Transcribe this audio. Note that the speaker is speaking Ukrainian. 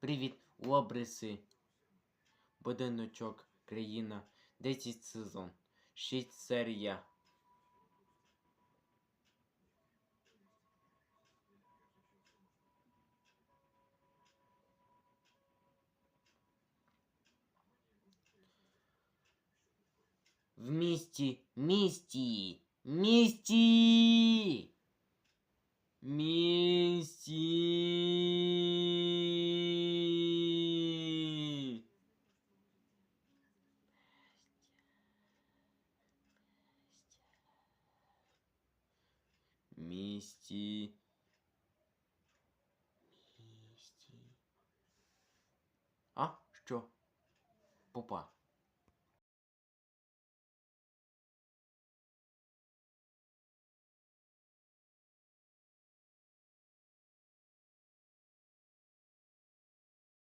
Привіт, обриси. Будиночок, країна. 10 сезон. 6 серія. В місті, місті, місті. Місті. Місті. Місті. А, що? Попа.